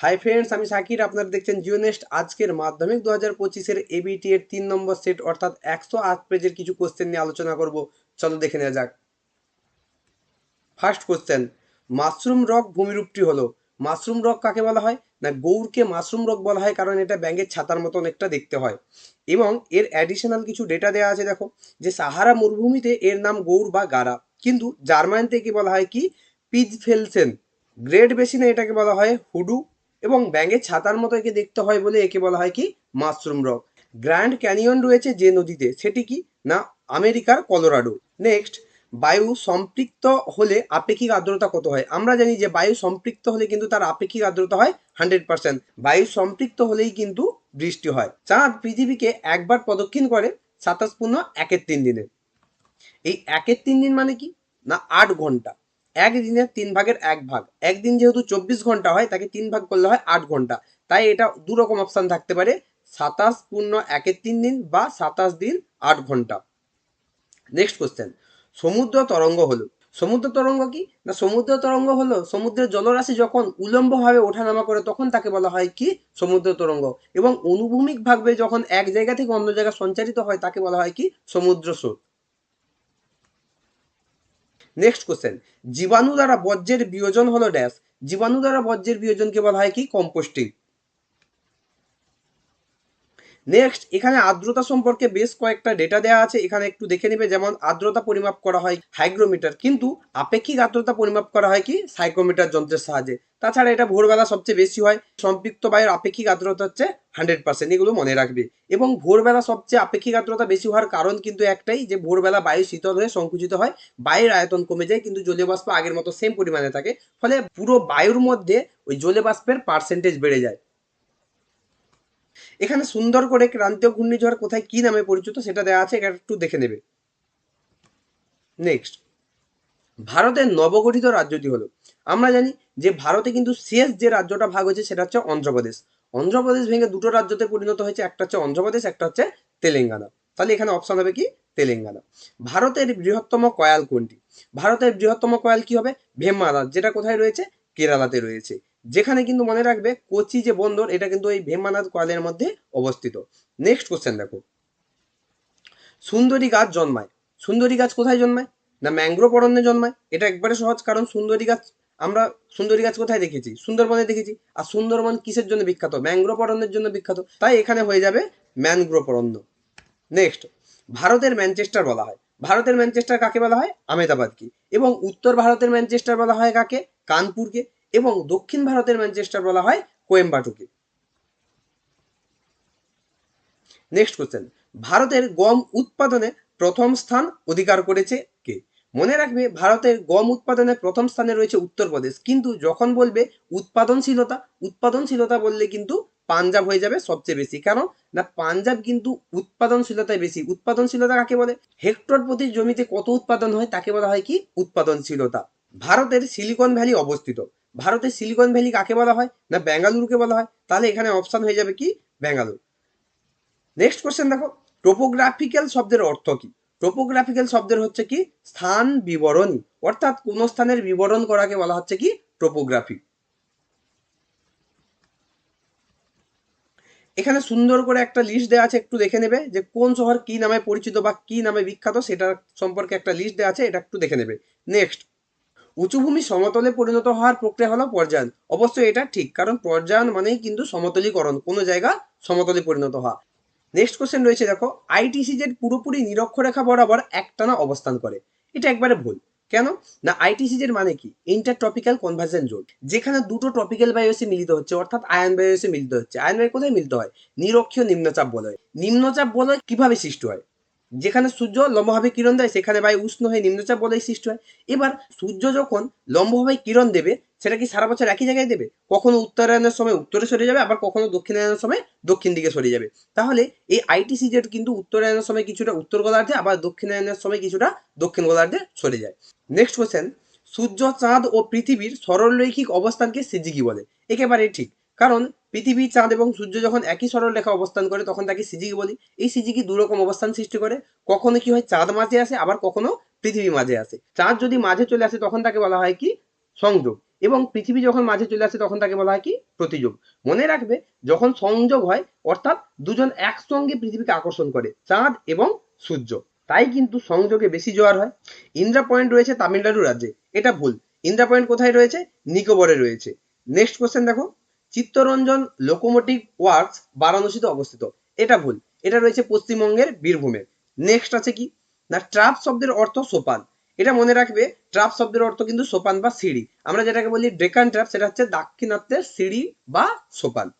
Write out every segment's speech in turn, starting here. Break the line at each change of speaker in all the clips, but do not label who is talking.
Hi friends আমি শাকির আপনারা দেখছেন জিও নেক্সট আজকের মাধ্যমিক দু হাজার পঁচিশের এবিটি এর তিন নম্বর সেট, অর্থাৎ একশো আট পেজের কিছু কোশ্চেন নিয়ে আলোচনা করব। চলো দেখে নেওয়া যাক। ফার্স্ট কোশ্চেন মাশরুম রক ভূমিরূপটি হলো। মাশরুম রক কাকে বলা হয়? না, গৌরকে মাশরুম রক বলা হয়, কারণ এটা ব্যাঙের ছাতার মতো অনেকটা দেখতে হয়। এবং এর অ্যাডিশনাল কিছু ডেটা দেওয়া আছে, দেখো, যে সাহারা মরুভূমিতে এর নাম গৌর বা গারা কিন্তু জার্মান থেকে বলা হয় কি? পিজ ফেলসেন গ্রেট বেসিনে এটাকে বলা হয় হুডু এবং ব্যাঙের ছাতার মতো একে দেখতে হয় বলে একে বলা হয় কি? Mushroom rock. গ্র্যান্ড ক্যানিয়ন রয়েছে যে নদীতে, সেটি কি? না, আমেরিকার কলোরাডো। নেক্সট, বায়ু সম্পৃক্ত হলে আপেক্ষিক আর্দ্রতা কত হয়? আমরা জানি যে বায়ু সম্পৃক্ত হলে কিন্তু তার আপেক্ষিক আর্দ্রতা হয় হান্ড্রেড পার্সেন্ট। বায়ু সম্পৃক্ত হলেই কিন্তু বৃষ্টি হয়। চাঁদ পৃথিবীকে একবার প্রদক্ষিণ করে সাতাশ পূর্ণ একের তিন দিনে। এই একের তিন দিন মানে কি? না, আট ঘণ্টা। এক দিনের তিন ভাগের এক ভাগ। একদিন যেহেতু চব্বিশ ঘণ্টা হয়, তাকে তিন ভাগ করলে হয় আট ঘণ্টা। তাই এটা দু রকম অপশান থাকতে পারে, সাতাশ পূর্ণ একের তিন দিন বা সাতাশ দিন আট ঘণ্টা। নেক্সট কোশ্চেন সমুদ্র তরঙ্গ হলো। সমুদ্র তরঙ্গ কি? না, সমুদ্র তরঙ্গ হলো, সমুদ্রের জলরাশি যখন উলম্বভাবে ওঠানামা করে, তখন তাকে বলা হয় কি? সমুদ্র তরঙ্গ। এবং অনুভূমিক ভাবে যখন এক জায়গা থেকে অন্য জায়গায় সঞ্চারিত হয়, তাকে বলা হয় কি? সমুদ্র স্রোত। নেক্সট কোশ্চেন জীবাণু দ্বারা বর্জ্যের বিয়োজন হলো ড্যাশ জীবাণু দ্বারা বর্জ্যের বিয়োজনকে বলা হয় কি কম্পোস্টিং নেক্সট এখানে আর্দ্রতা সম্পর্কে বেশ কয়েকটা ডেটা দেওয়া আছে। এখানে একটু দেখে নেবে, যেমন আর্দ্রতা পরিমাপ করা হয় হাইগ্রোমিটার কিন্তু আপেক্ষিক আর্দ্রতা পরিমাপ করা হয় কি? সাইকোমিটার যন্ত্রের সাহায্যে। তাছাড়া এটা ভোরবেলা সবচেয়ে বেশি হয়, সম্পৃক্ত বায়ুর আপেক্ষিক আর্দ্রতা হচ্ছে হান্ড্রেড পার্সেন্ট এগুলো মনে রাখবে। এবং ভোরবেলা সবচেয়ে আপেক্ষিক আর্দ্রতা বেশি হওয়ার কারণ কিন্তু একটাই, যে ভোরবেলা বায়ু শীতল হয়ে সংকুচিত হয়, বায়ুর আয়তন কমে যায়, কিন্তু জলীয় বাষ্প আগের মতো সেম পরিমাণে থাকে, ফলে পুরো বায়ুর মধ্যে ওই জলীয় বাষ্পের পার্সেন্টেজ বেড়ে যায়। এখানে সুন্দর করে ক্রান্তীয় ঘূর্ণিঝড় কোথায় কি নামে পরিচিত সেটা দেওয়া আছে একটু দেখে নেবে। নেক্সট ভারতের নবগঠিত রাজ্যটি হলো, আমরা জানি যে ভারতে কিন্তু শেষ যে রাজ্যটা ভাগ হয়েছে সেটা হচ্ছে অন্ধ্রপ্রদেশ। অন্ধ্রপ্রদেশ ভেঙে দুটো রাজ্যতে পরিণত হয়েছে, একটা হচ্ছে অন্ধ্রপ্রদেশ, একটা হচ্ছে তেলেঙ্গানা। তাহলে এখানে অপশন হবে কি? তেলেঙ্গানা। ভারতের বৃহত্তম কয়াল কোনটি? ভারতের বৃহত্তম কয়াল কি হবে? ভেম্বানাথ যেটা কোথায় রয়েছে? কেরালাতে রয়েছে। যেখানে কিন্তু মনে রাখবে কোচি যে বন্দর, এটা কিন্তু এই ভেম্বানাথ কয়ালের মধ্যে অবস্থিত। নেক্সট কোশ্চেন দেখো। সুন্দরী গাছ জন্মায়। সুন্দরী গাছ কোথায় জন্মায়? না ম্যাংগ্রোভ অরণ্যে জন্মায়? এটা একবারে সহজ, কারণ সুন্দরী গাছ, আমরা সুন্দরী গাছ কোথায় দেখেছি? সুন্দরবনে দেখেছি। আর সুন্দরবন কিসের জন্য বিখ্যাত? ম্যাংগ্রোভ অরণ্যের জন্য বিখ্যাত। তাই এখানে হয়ে যাবে ম্যানগ্রোভ অরণ্য। নেক্সট ভারতের ম্যানচেস্টার বলা হয়। ভারতের ম্যানচেস্টার কাকে বলা হয়? আমেদাবাদকে। এবং উত্তর ভারতের ম্যানচেস্টার বলা হয় কাকে? কানপুরকে। এবং দক্ষিণ ভারতের ম্যানচেস্টার বলা হয় কোয়েম্বাটুকে। নেক্সট কোশ্চেন ভারতের গম উৎপাদনে প্রথম স্থান অধিকার করেছে কে? মনে রাখবে, ভারতের গম উৎপাদনে প্রথম স্থানে রয়েছে উত্তরপ্রদেশ। কিন্তু যখন বলবে উৎপাদনশীলতা উৎপাদনশীলতা বললে কিন্তু পাঞ্জাব হয়ে যাবে সবচেয়ে বেশি। কেন? না, পাঞ্জাব কিন্তু উৎপাদনশীলতায় বেশি। উৎপাদনশীলতা কাকে বলে? হেক্টর প্রতি জমিতে কত উৎপাদন হয় তাকে বলা হয় কি? উৎপাদনশীলতা। ভারতের সিলিকন ভ্যালি অবস্থিত। ভারতের সিলিকন ভ্যালি কাকে বলা হয়? না বেঙ্গালুরুকে বলা হয়? তাহলে এখানে অপশন হয়ে যাবে কি? বেঙ্গালুরু নেক্সট কোশ্চেন দেখো। টোপোগ্রাফিক্যাল শব্দের অর্থ কি? টোপোগ্রাফিক্যাল শব্দের হচ্ছে কি? স্থান বিবরণী। অর্থাৎ কোন স্থানের বিবরণ করাকে বলা হচ্ছে কি? টোপোগ্রাফি এখানে সুন্দর করে একটা লিস্ট দেওয়া আছে, একটু দেখে নেবে যে কোন শহর কি নামে পরিচিত বা কি নামে বিখ্যাত সেটা সম্পর্কে একটা লিস্ট দেওয়া আছে, এটা একটু দেখে নেবে। নেক্সট উঁচুভূমি সমতলে পরিণত হওয়ার প্রক্রিয়া হলো পর্যায়ন। অবশ্যই এটা ঠিক, কারণ পর্যায়ন মানেই কিন্তু সমতলীকরণ, কোনো জায়গা সমতলে পরিণত হওয়া। নেক্সট কোশ্চেন রয়েছে, দেখো আইটিসিজেড পুরোপুরি নিরক্ষরেখা বরাবর একটানা অবস্থান করে। এটা একবারে ভুল। কেন? না আইটিসিজেড মানে কি? ইন্টার ট্রপিক্যাল কনভার্সন জোন যেখানে দুটো ট্রপিক্যাল বায়ু এসে মিলিত হচ্ছে, অর্থাৎ আয়ন বায়ু এসে মিলিত হচ্ছে। আয়ন বায়ু কোথায় মিলিত হয়? নিরক্ষীয় নিম্নচাপ বলয়। নিম্নচাপ বলয় কীভাবে সৃষ্টি হয়? যেখানে সূর্য লম্বভাবে কিরণ দেয়, সেখানে বায়ু উষ্ণ হয়ে নিম্নচাপ বলয় সৃষ্টি হয়। এবার সূর্য যখন লম্বভাবে কিরণ দেবে, সেটা কি সারা বছর একই জায়গায় দেবে? কখনো উত্তরায়ণের সময় উত্তরে সরে যাবে, আবার কখনো দক্ষিণায়নের সময় দক্ষিণ দিকে সরে যাবে। তাহলে এই আইটিসি জেড কিন্তু উত্তরায়ণের সময় কিছুটা উত্তর গোলার্ধে, আবার দক্ষিণায়নের সময় কিছুটা দক্ষিণ গোলার্ধে সরে যায়। নেক্সট কোশ্চেন সূর্য, চাঁদ ও পৃথিবীর সরলরৈখিক অবস্থানকে সিজিকি বলে। একেবারে ঠিক। কারণ পৃথিবী, চাঁদ এবং সূর্য যখন একই সরল রেখা অবস্থান করে, তখন তাকে সিজিকি বলি। এই সিজিকি দু রকম অবস্থান সৃষ্টি করে। কখনো কি হয়, চাঁদ মাঝে আসে, আবার কখনো পৃথিবী মাঝে আসে। চাঁদ যদি মাঝে চলে আসে, তখন তাকে বলা হয় কি? সংযোগ। এবং পৃথিবী যখন মাঝে চলে আসে, তখন তাকে বলা হয় কি? প্রতিযোগ। মনে রাখবে, যখন সংযোগ হয়, অর্থাৎ দুজন একসঙ্গে পৃথিবীকে আকর্ষণ করে, চাঁদ এবং সূর্য। তাই কিন্তু সংযোগে বেশি জোয়ার হয়। ইন্দ্রা পয়েন্ট রয়েছে তামিলনাড়ু রাজ্যে। এটা ভুল। ইন্দ্রা পয়েন্ট কোথায় রয়েছে? নিকোবরে রয়েছে। নেক্সট কোশ্চেন দেখো। চিত্তরঞ্জন লোকোমোটিভ ওয়ার্কস বারাণসীতে অবস্থিত। এটা ভুল। এটা রয়েছে পশ্চিমবঙ্গের বীরভূমে নেক্সট আছে কি? না ট্রাপ শব্দের অর্থ সোপান। এটা মনে রাখবে ট্রাপ শব্দের অর্থ কিন্তু সোপান বা সিঁড়ি। আমরা যেটাকে বলি ডেকান ট্রাপ সেটা হচ্ছে দাক্ষিণাত্যের সিঁড়ি বা সোপান।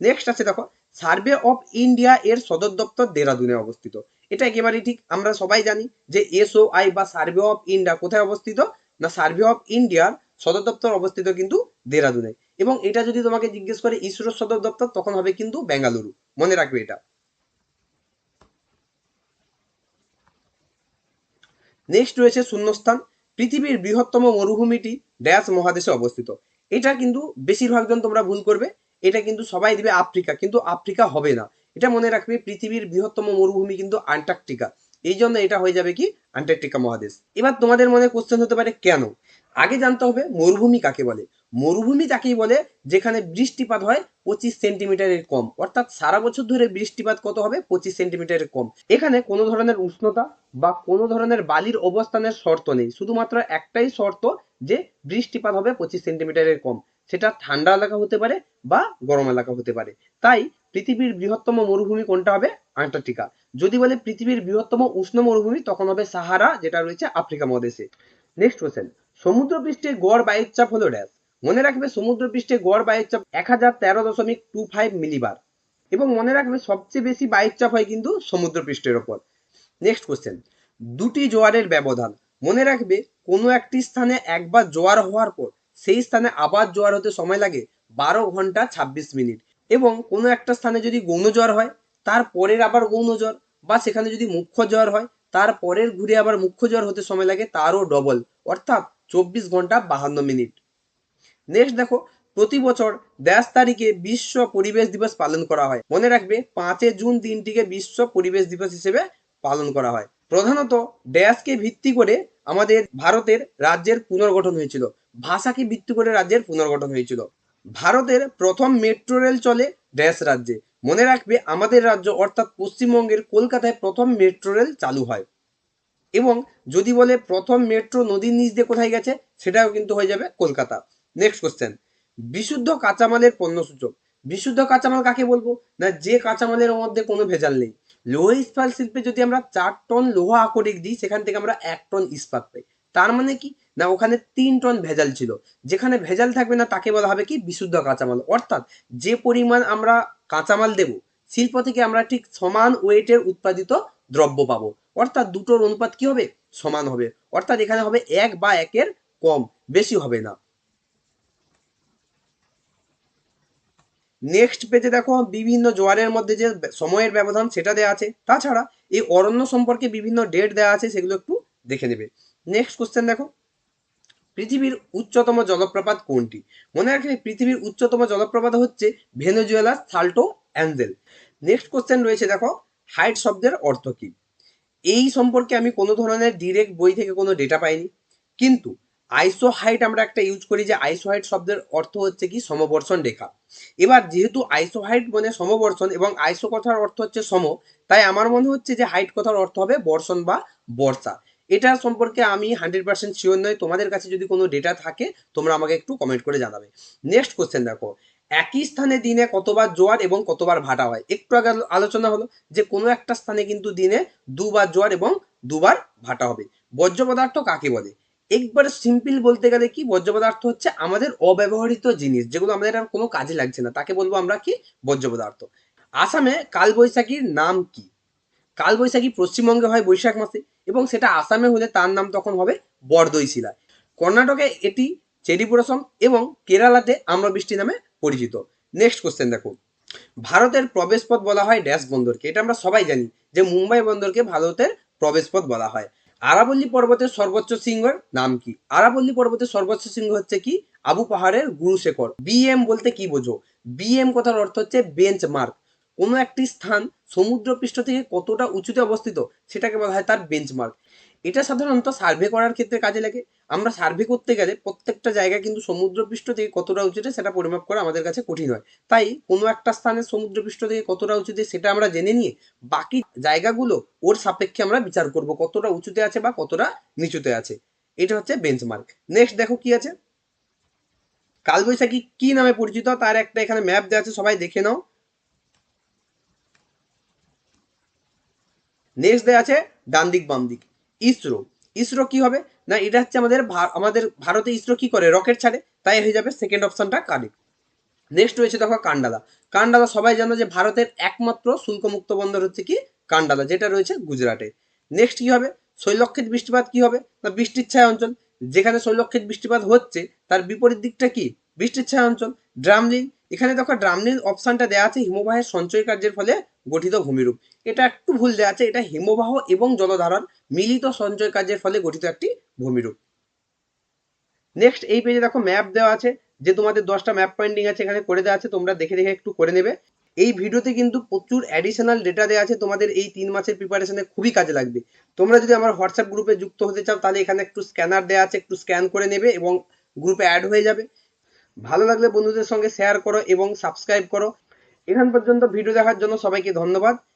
নেক্সট আছে দেখো সার্ভে অফ ইন্ডিয়া এর সদর দপ্তর দেরাদুনে অবস্থিত। এটা একেবারেই ঠিক, আমরা সবাই জানি যে এসওআই বা সার্ভে অফ ইন্ডিয়া কোথায় অবস্থিত? না সার্ভে অফ ইন্ডিয়ার সদর দপ্তর অবস্থিত কিন্তু দেরাদুনে। এবং এটা যদি তোমাকে জিজ্ঞেস করে ইসরোর সদর দপ্তর, তখন হবে কিন্তু বেঙ্গালুরু। মনে রাখবে এটা। নেক্সট রয়েছে শূন্যস্থান। পৃথিবীর বৃহত্তম মরুভূমিটি ড্যাশ মহাদেশে অবস্থিত। এটা কিন্তু বেশিরভাগ জন তোমরা ভুল করবে। এটা কিন্তু সবাই দিবে আফ্রিকা, কিন্তু আফ্রিকা হবে না। এটা মনে রাখবে পৃথিবীর বৃহত্তম মরুভূমি কিন্তু আন্টার্কটিকা। এই জন্য এটা হয়ে যাবে কি? আন্টার্কটিকা মহাদেশ। এবার তোমাদের মনে কোশ্চেন হতে পারে, কেন? আগে জানতে হবে মরুভূমি কাকে বলে? মরুভূমি তাকেই বলে, যেখানে বৃষ্টিপাত হয় পঁচিশ সেন্টিমিটারের কম। অর্থাৎ সারা বছর ধরে বৃষ্টিপাত কত হবে? পঁচিশ সেন্টিমিটারের কম। এখানে কোনো ধরনের উষ্ণতা বা কোনো ধরনের বালির অবস্থানের শর্ত নেই। শুধুমাত্র একটাই শর্ত যে বৃষ্টিপাত হবে পঁচিশ সেন্টিমিটারের কম। সেটা ঠান্ডা এলাকা হতে পারে বা গরম এলাকা হতে পারে। তাই পৃথিবীর বৃহত্তম মরুভূমি কোনটা হবে? আন্টার্কটিকা। যদি বলে পৃথিবীর বৃহত্তম উষ্ণ মরুভূমি, তখন হবে সাহারা, যেটা রয়েছে আফ্রিকা মহাদেশে। নেক্সট কোশ্চেন সমুদ্রপৃষ্ঠে গড় বায়ুচাপ হলো ড্যাশ মনে রাখবে সমুদ্রপৃষ্ঠে গড় বায়ুচাপ এক হাজার তেরো দশমিক টু ফাইভ মিলিবার। এবং মনে রাখবে সবচেয়ে বেশি বায়ুচাপ হয় কিন্তু সমুদ্রপৃষ্ঠের ওপর। নেক্সট কোশ্চেন দুটি জোয়ারের ব্যবধান। মনে রাখবে কোনো একটি স্থানে একবার জোয়ার হওয়ার পর সেই স্থানে আবার জোয়ার হতে সময় লাগে বারো ঘণ্টা ছাব্বিশ মিনিট। এবং কোনো একটা স্থানে যদি গৌণ জোয়ার হয় তারপরের আবার গৌণ জ্বর বা সেখানে যদি মুখ্য জ্বর হয় তারপরের ঘুরে আবার মুখ্য জ্বর হতে সময় লাগে তারও ডবল অর্থাৎ চব্বিশ ঘণ্টা বাহান্ন মিনিট। নেক্সট দেখো, প্রতি বছর দেশ তারিখে বিশ্ব পরিবেশ দিবস পালন করা হয়। মনে রাখবে, পাঁচে জুন দিনটিকে বিশ্ব পরিবেশ দিবস হিসেবে পালন করা হয়। প্রধানত ড্যাশকে ভিত্তি করে আমাদের ভারতের রাজ্যের পুনর্গঠন হয়েছিল। ভাষাকে ভিত্তি করে রাজ্যের পুনর্গঠন হয়েছিল। ভারতের প্রথম মেট্রো রেল চলে ড্যাশ রাজ্যে। মনে রাখবে, আমাদের রাজ্য অর্থাৎ পশ্চিমবঙ্গের কলকাতায় প্রথম মেট্রো রেল চালু হয়। এবং যদি বলে প্রথম মেট্রো নদীর নিচ দিয়ে কোথায় গেছে, সেটাও কিন্তু হয়ে যাবে কলকাতা। নেক্সট কোশ্চেন বিশুদ্ধ কাঁচামালের পণ্য সূচক বিশুদ্ধ কাঁচামাল কাকে বলব? না, যে কাঁচামালের মধ্যে কোনো ভেজাল নেই। লোহ ইস্পাত শিল্পে যদি আমরা চার টন লোহ আকরিক দিই, সেখান থেকে আমরা এক টন ইস্পাত পাই। তার মানে কি? না, ওখানে তিন টন ভেজাল ছিল। যেখানে ভেজাল থাকবে না, তাকে বলা হবে কি? বিশুদ্ধ কাঁচামাল। অর্থাৎ যে পরিমাণ আমরা কাঁচামাল দেব, শিল্প থেকে আমরা ঠিক সমান ওয়েটের উৎপাদিত দ্রব্য পাবো। অর্থাৎ দুটোর অনুপাত কি হবে? সমান হবে। অর্থাৎ এখানে হবে এক বা একের কম। বেশি হবে না। নেক্সট পেজে দেখো, বিভিন্ন জোয়ারের মধ্যে যে সময়ের ব্যবধান, সেটা দেওয়া আছে। তাছাড়া এই অরণ্য সম্পর্কে বিভিন্ন ডেট দেওয়া আছে, সেগুলো একটু দেখে নেবে। নেক্সট কোশ্চেন দেখো। পৃথিবীর উচ্চতম জলপ্রপাত কোনটি? মনে রাখবে, পৃথিবীর উচ্চতম জলপ্রপাত হচ্ছে ভেনেজুয়েলার সাল্টো অ্যাঞ্জেল। নেক্সট কোশ্চেন রয়েছে, দেখো। হাইট শব্দের অর্থ কি? এই সম্পর্কে আমি কোনো ধরনের ডিরেক্ট বই থেকে কোনো ডেটা পাইনি। কিন্তু আইসো হাইট আমরা একটা ইউজ করি যে আইসো হাইট শব্দের অর্থ হচ্ছে কি? সমবর্ষণ রেখা। এবার যেহেতু আইসো হাইট মানে সমবর্ষণ এবং আইসো কথার অর্থ হচ্ছে সম, তাই আমার মনে হচ্ছে যে হাইট কথার অর্থ হবে বর্ষণ বা বর্ষা। এটা সম্পর্কে আমি হান্ড্রেড পার্সেন্ট শিওর নয় তোমাদের কাছে যদি কোনো ডেটা থাকে, তোমরা আমাকে একটু কমেন্ট করে জানাবে। নেক্সট কোশ্চেন দেখো। একই স্থানে দিনে কতবার জোয়ার এবং কতবার ভাটা হয়? একটু আগে আলোচনা হলো যে কোনো একটা স্থানে কিন্তু দিনে দুবার জোয়ার এবং দুবার ভাটা হবে। বর্জ্য পদার্থ কাকে বলে? একবার সিম্পল বলতে গেলে কি? বর্জ্য পদার্থ হচ্ছে আমাদের অব্যবহৃত জিনিস, যেগুলো আমাদের আর কোনো কাজে লাগছে না। তাকে বলব আমরা কি? বর্জ্য পদার্থ। আসামে কালবৈশাখীর নাম কি? কালবৈশাখী পশ্চিমবঙ্গে হয় বৈশাখ মাসে এবং সেটা আসামে হলে তার নাম তখন হবে বরদই শিলা কর্ণাটকে এটি চেরি ব্লসম এবং কেরালাতে আম্রবৃষ্টি নামে পরিচিত। নেক্সট কোশ্চেন দেখো। ভারতের প্রবেশপথ বলা হয় ড্যাশ বন্দরকে। এটা আমরা সবাই জানি যে মুম্বাই বন্দরকে ভারতের প্রবেশপথ বলা হয়। আরাবল্লী পর্বতের সর্বোচ্চ শৃঙ্গের নাম কি? আরাবল্লী পর্বতের সর্বোচ্চ শৃঙ্গ হচ্ছে কি? আবু পাহাড়ের গুরুশেখর। বিএম বলতে কি বোঝো? বিএম কথার অর্থ হচ্ছে বেঞ্চ মার্ক কোনো একটি স্থান সমুদ্রপৃষ্ঠ থেকে কতটা উঁচুতে অবস্থিত? সেটাকে বলা হয় তার বেঞ্চমার্ক এটা সাধারণত সার্ভে করার ক্ষেত্রে কাজে লাগে। আমরা সার্ভে করতে গেলে প্রত্যেকটা জায়গা কিন্তু সমুদ্রপৃষ্ঠ থেকে কতটা উঁচুতে সেটা পরিমাপ করা আমাদের কাছে কঠিন হয়। তাই কোনো একটা স্থানের সমুদ্রপৃষ্ঠ থেকে কতটা উঁচুতে সেটা আমরা জেনে নিয়ে বাকি জায়গাগুলো ওর সাপেক্ষে আমরা বিচার করব কতটা উঁচুতে আছে বা কতটা নিচুতে আছে। এটা হচ্ছে বেঞ্চমার্ক নেক্সট দেখো কি আছে? কালবৈশাখী কি নামে পরিচিত? তার একটা এখানে ম্যাপ দেওয়া আছে, সবাই দেখে নাও। নেক্সট দেওয়া আছে ডান দিক বাম দিক ইসরো। ইসরো কি হবে? না, এটা হচ্ছে আমাদের আমাদের ভারতে ইসরো কি করে? রকেট ছাড়ে। তাই হয়ে যাবে সেকেন্ড অপশনটা কারেক্ট নেক্সট রয়েছে দেখো কান্ডালা কান্ডালা সবাই জানো যে ভারতের একমাত্র শুল্কমুক্ত বন্দর হচ্ছে কি? কান্ডালা যেটা রয়েছে গুজরাটে। নেক্সট কি হবে? শৈলক্ষেত বৃষ্টিপাত কি হবে? না, বৃষ্টির ছায়া অঞ্চল। যেখানে শৈলক্ষেত বৃষ্টিপাত হচ্ছে, তার বিপরীত দিকটা কি? বৃষ্টির ছায়া অঞ্চল। ড্রামলিন এখানে দেখো ড্রামলিন অপশনটা দেওয়া আছে, হিমবাহের সঞ্চয় কার্যের ফলে গঠিত ভূমিরূপ। এটা একটু ভুল দেওয়া আছে, এটা হিমবাহ এবং জলধারার মিলিত সঞ্চয় কার্যের ফলে গঠিত একটি ভূমিরূপ। নেক্সট এই পেজে দেখো ম্যাপ দেওয়া আছে, যে তোমাদের দশটা ম্যাপ পয়েন্টিং আছে, এখানে করে দেওয়া আছে, তোমরা দেখে দেখে একটু করে নেবে। এই ভিডিওতে কিন্তু প্রচুর অ্যাডিশনাল ডেটা দেওয়া আছে, তোমাদের এই তিন মাসের প্রিপারেশনে খুবই কাজে লাগবে। তোমরা যদি আমার হোয়াটসঅ্যাপ গ্রুপে যুক্ত হতে চাও, তাহলে এখানে একটু স্ক্যানার দেওয়া আছে, একটু স্ক্যান করে নেবে এবং গ্রুপে অ্যাড হয়ে যাবে। ভালো লাগলে বন্ধুদের সঙ্গে শেয়ার করো এবং সাবস্ক্রাইব করো। এখান পর্যন্ত ভিডিও দেখার জন্য সবাইকে ধন্যবাদ।